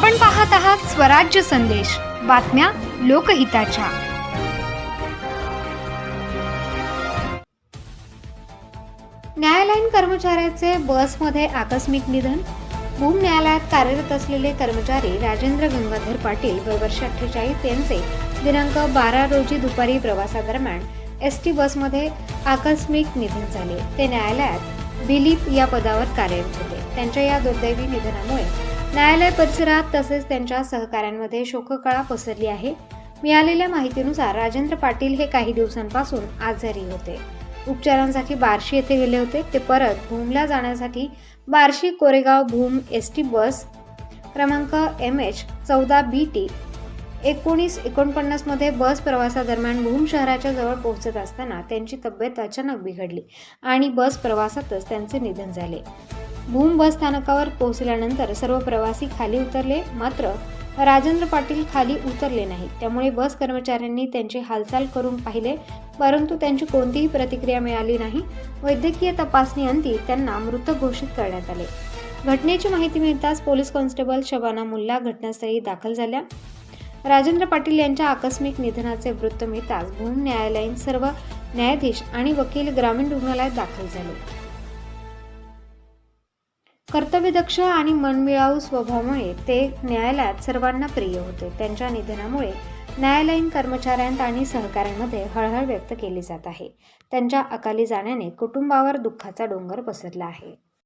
आपण पाहत आहात स्वराज्य संदेश. बातम्या लोकहिताच्या. न्यायालयीन कर्मचाऱ्याचे बसमध्ये आकस्मिक निधन. भूम न्यायालयात कार्यरत असलेले कर्मचारी राजेंद्र गंगाधर पाटील वय वर्ष अठ्ठेचाळीस यांचे दिनांक बारा रोजी दुपारी प्रवासादरम्यान एस टी बसमध्ये आकस्मिक निधन झाले. ते न्यायालयात दिलीप या पदावर कार्यरत होते. त्यांच्या या दुर्दैवी निधनामुळे न्यायालय परिसरात तसेच त्यांच्या सहकाऱ्यांमध्ये शोककळा पसरली आहे. मिळालेल्या माहितीनुसार राजेंद्र पाटील हे काही दिवसांपासून आजारी होते. उपचारांसाठी बार्शी येथे गेले होते. ते परत भूमला जाण्यासाठी Barshi Koregaon Bhoom S T bus क्रमांक एम एच चौदा बी टी एकोणीस एकोणपन्नासमध्ये बस प्रवासादरम्यान भूम शहराच्या जवळ पोहोचत असताना त्यांची तब्येत अचानक बिघडली आणि बस प्रवासातच त्यांचे निधन झाले. भूम बस स्थानकावर पोहोचल्यानंतर सर्व प्रवासी खाली उतरले. मात्र राजेंद्र पाटील खाली उतरले नाहीत त्यामुळे बस कर्मचाऱ्यांनी त्यांची हालचाल करून पाहिले. परंतु त्यांची कोणतीही प्रतिक्रिया मिळाली नाही. वैद्यकीय तपासणी अंती त्यांना मृत घोषित करण्यात आले. घटनेची माहिती मिळताच पोलीस कॉन्स्टेबल शबाना मुल्ला घटनास्थळी दाखल झाल्या. राजेंद्र पाटील यांच्या आकस्मिक निधनाचे वृत्त मिळताच भूम न्यायालयीन सर्व न्यायाधीश आणि वकील ग्रामीण रुग्णालयात दाखल झाले. कर्तव्यदक्ष आणि मनमिळावू स्वभावामुळे ते न्यायालयात सर्वांना प्रिय होते. त्यांच्या निधनामुळे न्यायालयीन कर्मचाऱ्यांत आणि सहकाऱ्यांमध्ये हळहळ व्यक्त केली जात आहे. त्यांच्या अकाली जाण्याने कुटुंबावर दुःखाचा डोंगर पसरला आहे.